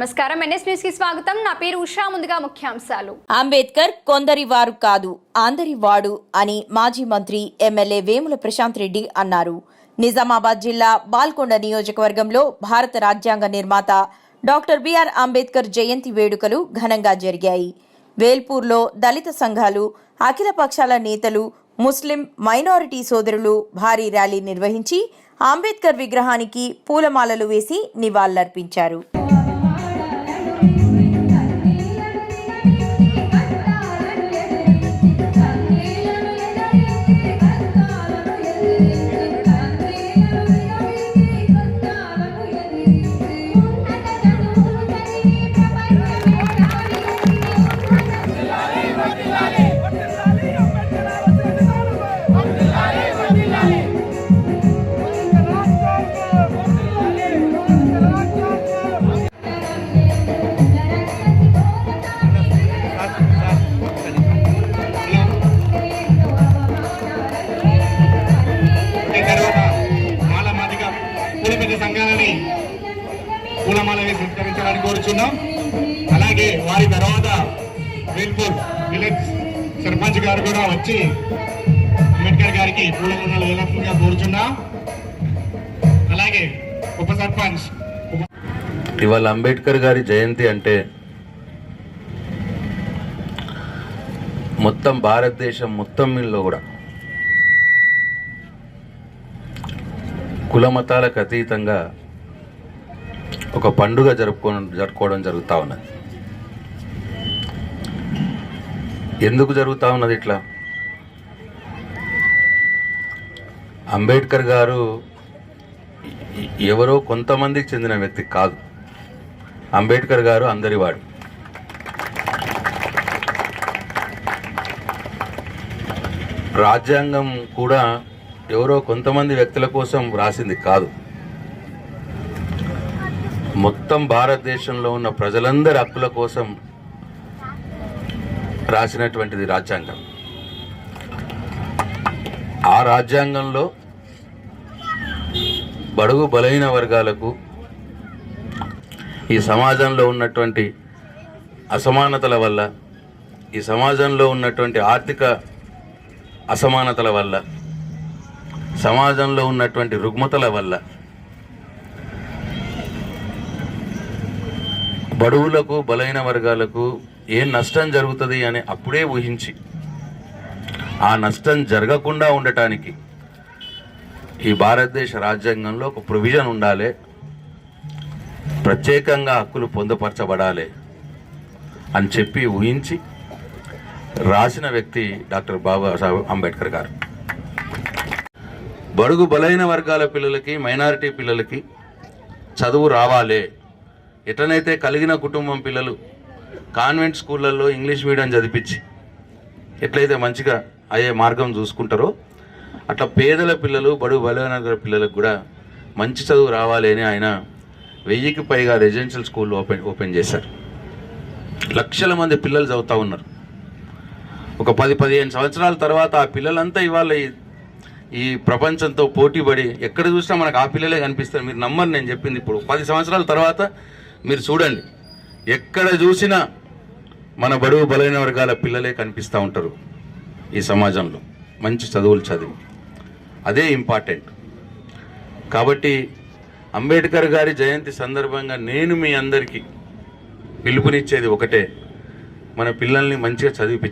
నమస్కారం. ఎన్ఎస్ న్యూస్కి స్వాగతం. నా పేరు ఉషా. ముందుగా ముఖ్యాంశాలు. అంబేద్కర్ కొందరి వారు కాదు అందరి వాడు అని మాజీ మంత్రి ఎమ్మెల్యే వేముల ప్రశాంత్ రెడ్డి అన్నారు. నిజామాబాద్ జిల్లా బాల్కొండ నియోజకవర్గంలో భారత రాజ్యాంగ నిర్మాత డాక్టర్ బిఆర్ అంబేద్కర్ జయంతి వేడుకలు ఘనంగా జరిగాయి. వేల్పూర్లో దళిత సంఘాలు అఖిల పక్షాల నేతలు ముస్లిం మైనారిటీ సోదరులు భారీ ర్యాలీ నిర్వహించి అంబేద్కర్ విగ్రహానికి పూలమాలలు వేసి నివాళులర్పించారు. పెద్ద సంఘాలని పూలమాల వేసి సత్కరించాలని కోరుచున్నాం. అలాగే వారి తర్వాత వేల్పూర్ విలేజ్ సర్పంచ్ గారు కూడా వచ్చి అంబేద్కర్ గారికి పూలమాలలు వేయాల్సిందిగా కోరుచున్నాం. అలాగే ఉప సర్పంచ్ ఇవాళ అంబేద్కర్ గారి జయంతి అంటే మొత్తం భారతదేశం మొత్తం మీలో కూడా కులమతాలకు అతీతంగా ఒక పండుగ జరుపుకో జరుపుకోవడం జరుగుతూ ఉన్నది. ఎందుకు జరుగుతూ ఉన్నది ఇట్లా? అంబేద్కర్ గారు ఎవరో కొంతమందికి చెందిన వ్యక్తి కాదు. అంబేద్కర్ గారు అందరివాడు రాజ్యాంగం కూడా ఎవరో కొంతమంది వ్యక్తుల కోసం రాసింది కాదు. మొత్తం భారతదేశంలో ఉన్న ప్రజలందరి హక్కుల కోసం రాసినటువంటిది రాజ్యాంగం. ఆ రాజ్యాంగంలో బడుగు బలైన వర్గాలకు ఈ సమాజంలో ఉన్నటువంటి అసమానతల వల్ల ఈ సమాజంలో ఉన్నటువంటి ఆర్థిక అసమానతల వల్ల సమాజంలో ఉన్నటువంటి రుగ్మతల వల్ల బడువులకు బలైన వర్గాలకు ఏ నష్టం జరుగుతుంది అని అప్పుడే ఊహించి ఆ నష్టం జరగకుండా ఉండటానికి ఈ భారతదేశ రాజ్యాంగంలో ఒక ప్రొవిజన్ ఉండాలి. ప్రత్యేకంగా హక్కులు పొందుపరచబడాలి అని చెప్పి ఊహించి రాసిన వ్యక్తి డాక్టర్ బాబా సాహెబ్ అంబేద్కర్ గారు. బడుగు బలైన వర్గాల పిల్లలకి మైనారిటీ పిల్లలకి చదువు రావాలే. ఎట్లనైతే కలిగిన కుటుంబం పిల్లలు కాన్వెంట్ స్కూళ్ళల్లో ఇంగ్లీష్ మీడియం చదివించి ఎట్లయితే మంచిగా అయ్యే మార్గం చూసుకుంటారో అట్లా పేదల పిల్లలు బడుగు బలైన పిల్లలకు కూడా మంచి చదువు రావాలి అని ఆయన వెయ్యికి పైగా రెసిడెన్షియల్ స్కూల్ ఓపెన్ ఓపెన్ చేశారు. లక్షల మంది పిల్లలు చదువుతూ ఉన్నారు. ఒక పది పదిహేను సంవత్సరాల తర్వాత ఆ పిల్లలంతా ఇవాళ ఈ- ప్రపంచంతో పోటీపడి ఎక్కడ చూసినా మనకు ఆ పిల్లలే కనిపిస్తారు. మీరు నమ్మరు నేను చెప్పింది ఇప్పుడు. పది సంవత్సరాల తర్వాత మీరు చూడండి. ఎక్కడ చూసినా మన బడుగు బలైన వర్గాల పిల్లలే కనిపిస్తూ ఉంటారు ఈ సమాజంలో. మంచి చదువులు చదివి. అదే ఇంపార్టెంట్. కాబట్టి అంబేద్కర్ గారి జయంతి సందర్భంగా నేను మీ అందరికీ పిలుపునిచ్చేది ఒకటే. మన పిల్లల్ని మంచిగా చదివిపించుకో